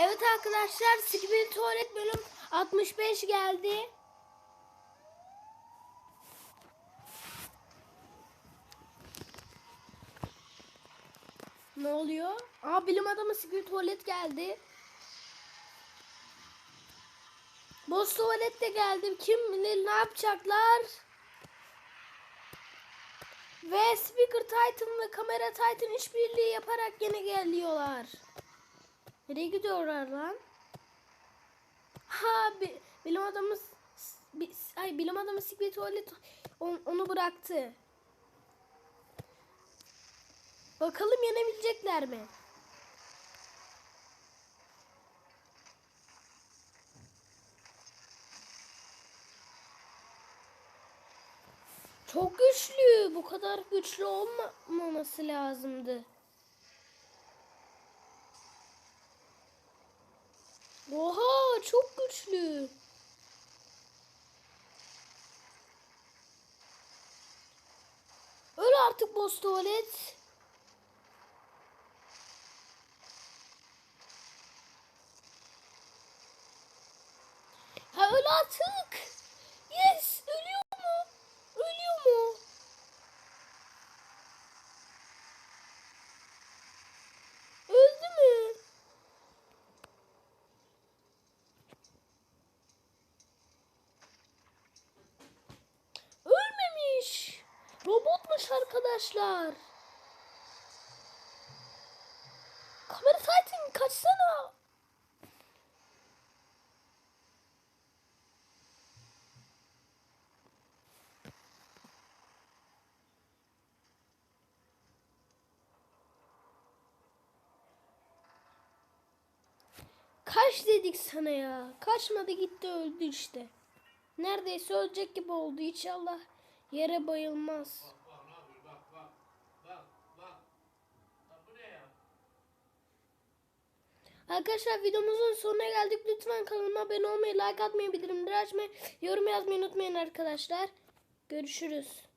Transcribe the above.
Evet arkadaşlar Skibidi Tuvalet bölüm 65 geldi. Ne oluyor? Aa bilim adamı Skibidi Tuvalet geldi. Boss Tuvalet de geldi. Kim bilir ne yapacaklar? Ve Speaker Titan ve Kamera Titan işbirliği yaparak yine geliyorlar. Nereye gidiyorlar lan? Ha bi, bilim adamı bi, ay bilim adamı Secret Tuvalet on- onu bıraktı. Bakalım yenebilecekler mi? Çok güçlü. Bu kadar güçlü olmaması lazımdı. Oha çok güçlü. Öl artık boss tuvalet. Ha öl artık. Yes ölüyor Arkadaşlar. Kamera Titan kaçsana. Kaç dedik sana ya. Kaçmadı gitti öldü işte. Neredeyse ölecek gibi oldu. İnşallah yere bayılmaz. Arkadaşlar videomuzun sonuna geldik. Lütfen kanalıma abone olmayı, like atmayı, bildirimleri açmayı, yorum yazmayı unutmayın arkadaşlar. Görüşürüz.